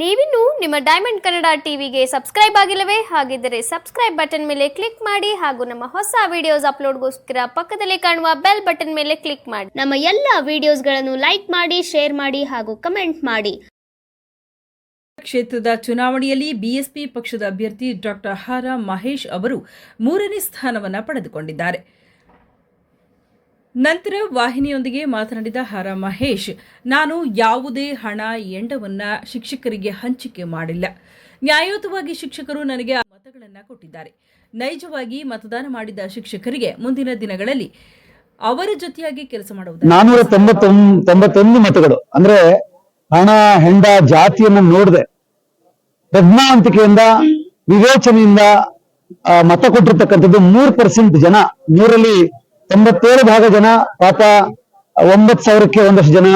ನೀವಿನ್ನು ನಿಮ್ಮ ಡೈಮಂಡ್ ಕನ್ನಡ ಟಿವಿಗೆ ಸಬ್ಸ್ಕ್ರೈಬ್ ಆಗಿಲ್ಲವೇ? ಹಾಗಿದ್ದರೆ ಸಬ್ಸ್ಕ್ರೈಬ್ ಬಟನ್ ಮೇಲೆ ಕ್ಲಿಕ್ ಮಾಡಿ ಹಾಗೂ ನಮ್ಮ ಹೊಸ ವಿಡಿಯೋಸ್ ಅಪ್ಲೋಡ್ಗೋಸ್ಕರ ಪಕ್ಕದಲ್ಲಿ ಕಾಣುವ ಬೆಲ್ ಬಟನ್ ಮೇಲೆ ಕ್ಲಿಕ್ ಮಾಡಿ. ನಮ್ಮ ಎಲ್ಲ ವಿಡಿಯೋಸ್ಗಳನ್ನು ಲೈಕ್ ಮಾಡಿ ಶೇರ್ ಮಾಡಿ ಹಾಗೂ ಕಮೆಂಟ್ ಮಾಡಿ. ಕ್ಷೇತ್ರದ ಚುನಾವಣೆಯಲ್ಲಿ ಬಿಎಸ್ಪಿ ಪಕ್ಷದ ಅಭ್ಯರ್ಥಿ ಡಾಕ್ಟರ್ ಹಾರ ಮಹೇಶ್ ಅವರು ಮೂರನೇ ಸ್ಥಾನವನ್ನು ಪಡೆದುಕೊಂಡಿದ್ದಾರೆ. ನಂತರ ವಾಹಿನಿಯೊಂದಿಗೆ ಮಾತನಾಡಿದ ಹರ ಮಹೇಶ್, ನಾನು ಯಾವುದೇ ಹಣ, ಎಂಡವನ್ನ ಶಿಕ್ಷಕರಿಗೆ ಹಂಚಿಕೆ ಮಾಡಿಲ್ಲ. ನ್ಯಾಯಯುತವಾಗಿ ಶಿಕ್ಷಕರು ನನಗೆ ಮತಗಳನ್ನು ಕೊಟ್ಟಿದ್ದಾರೆ. ನೈಜವಾಗಿ ಮತದಾನ ಮಾಡಿದ ಶಿಕ್ಷಕರಿಗೆ ಮುಂದಿನ ದಿನಗಳಲ್ಲಿ ಅವರ ಜೊತೆಯಾಗಿ ಕೆಲಸ ಮಾಡುವುದು ನಾನೂರ ತೊಂಬತ್ತೊಂದು ಮತಗಳು. ಅಂದ್ರೆ ಹಣ, ಹೆಂಡ, ಜಾತಿಯನ್ನು ನೋಡದೆ. ಪ್ರಜ್ಞಾವಂತಿಕೆಯಿಂದ ವಿವೇಚನೆಯಿಂದ ಮತ ಕೊಟ್ಟಿರ್ತಕ್ಕಂಥದ್ದು ಮೂರ್ ಪರ್ಸೆಂಟ್ ಜನ. ನೂರಲ್ಲಿ ತೊಂಬತ್ತೇಳು ಭಾಗ ಜನ ಪಾಪ ಒಂಬತ್ ಸಾವಿರಕ್ಕೆ ಒಂದಷ್ಟು ಜನ,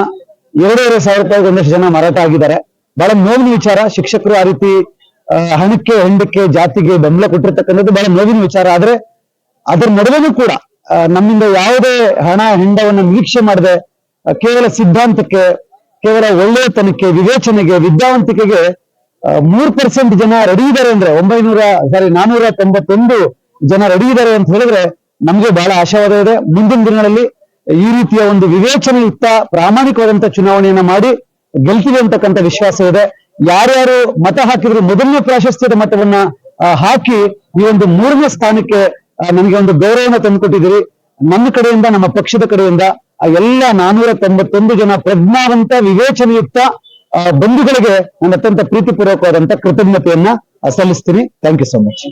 ಎರಡೂವರೆ ಸಾವಿರ ರೂಪಾಯಿಗೆ ಒಂದಷ್ಟು ಜನ ಮಾರಾಟ ಆಗಿದ್ದಾರೆ. ಬಹಳ ನೋವಿನ ವಿಚಾರ, ಶಿಕ್ಷಕರು ಆ ರೀತಿ ಹಣಕ್ಕೆ, ಹೆಂಡಕ್ಕೆ, ಜಾತಿಗೆ ಬೆಂಬಲ ಕೊಟ್ಟಿರ್ತಕ್ಕಂಥದ್ದು ಬಹಳ ನೋವಿನ ವಿಚಾರ. ಆದ್ರೆ ಅದರ ನಡುವೆನೂ ಕೂಡ ನಮ್ಮಿಂದ ಯಾವುದೇ ಹಣ, ಹೆಂಡವನ್ನು ನಿರೀಕ್ಷೆ ಮಾಡದೆ ಕೇವಲ ಸಿದ್ಧಾಂತಕ್ಕೆ, ಕೇವಲ ಒಳ್ಳೆಯತನಕ್ಕೆ ವಿವೇಚನೆಗೆ, ವಿದ್ಯಾವಂತಿಕೆಗೆ ಮೂರ್ ಪರ್ಸೆಂಟ್ ಜನ ರೆಡಿ ಇದ್ದಾರೆ ಅಂದ್ರೆ ಒಂಬೈನೂರ ಸಾರಿ ನಾನೂರ ತೊಂಬತ್ತೊಂದು ಜನ ರೆಡಿ ಇದ್ದಾರೆ ಅಂತ ಹೇಳಿದ್ರೆ ನಮ್ಗೆ ಬಹಳ ಆಶಾವಾದ ಇದೆ. ಮುಂದಿನ ದಿನಗಳಲ್ಲಿ ಈ ರೀತಿಯ ಒಂದು ವಿವೇಚನೆಯುಕ್ತ ಪ್ರಾಮಾಣಿಕವಾದಂತಹ ಚುನಾವಣೆಯನ್ನ ಮಾಡಿ ಗೆಲ್ತೀವಿ ಅಂತಕ್ಕಂಥ ವಿಶ್ವಾಸ ಇದೆ. ಯಾರ್ಯಾರು ಮತ ಹಾಕಿದ್ರು ಮೊದಲನೇ ಪ್ರಾಶಸ್ತ್ಯದ ಮತವನ್ನ ಹಾಕಿ ಈ ಒಂದು ಮೂರನೇ ಸ್ಥಾನಕ್ಕೆ ನಮಗೆ ಒಂದು ಗೌರವನ ತಂದುಕೊಟ್ಟಿದ್ದೀರಿ. ನನ್ನ ಕಡೆಯಿಂದ, ನಮ್ಮ ಪಕ್ಷದ ಕಡೆಯಿಂದ ಆ ಎಲ್ಲ ನಾನೂರ ತೊಂಬತ್ತೊಂದು ಜನ ಪ್ರಜ್ಞಾವಂತ, ವಿವೇಚನೆಯುಕ್ತ ಬಂಧುಗಳಿಗೆ ನನ್ನ ಅತ್ಯಂತ ಪ್ರೀತಿಪೂರ್ವಕವಾದಂತ ಕೃತಜ್ಞತೆಯನ್ನ ಸಲ್ಲಿಸ್ತೀನಿ. Thank you so much